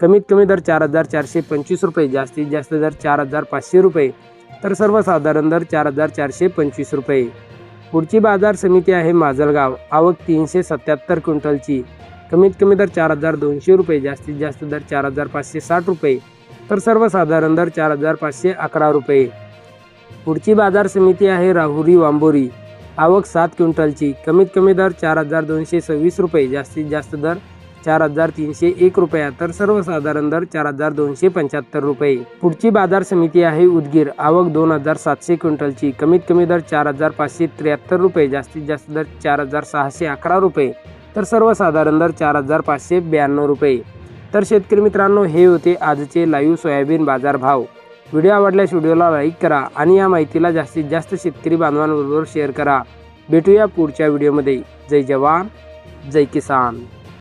कमीत कमी दर चार हजार चारशे पंचवीस रुपये जास्तीत जास्त दर चार हजार पाचशे रुपये. तर सर्वसाधारण दर चार हजार चारशे पंचवीस रुपये. पुढची बाजार समिती आहे माजलगाव. आवक तीनशे सत्याहत्तर क्विंटलची. कमीत कमी दर चार हजार दोनशे रुपये जास्तीत जास्त दर चार हजार पाचशे साठ रुपये. तर सर्वसाधारण दर चार हजार पाचशे अकरा रुपये. पुढची बाजार समिती आहे राहुरी वांबोरी. आवक सात क्विंटलची. कमीत कमी दर चार हजार दोनशे सव्वीस रुपये जास्तीत जास्त दर चार हजार तीनशे एक रुपया. तर सर्वसाधारण दर चार हजार दोनशे पंच्याहत्तर रुपये. पुढची बाजार समिती आहे उदगीर. आवक दोन हजार सातशे क्विंटलची. कमीत कमी दर चार हजार पाचशे त्र्याहत्तर रुपये. जास्तीत जास्त दर चार हजार सहाशे अकरा रुपये. तर सर्वसाधारण दर चार हजार पाचशे ब्याण्णव रुपये. तर शेतकरी मित्रांनो हे होते आजचे लाईव्ह सोयाबीन बाजार भाव व्हिडिओ आवडल्यास व्हिडिओला लाईक करा आणि या माहितीला जास्तीत जास्त शेतकरी बांधवांबरोबर शेअर करा. भेटूया पुढच्या व्हिडिओमध्ये. जय जवान जय किसान.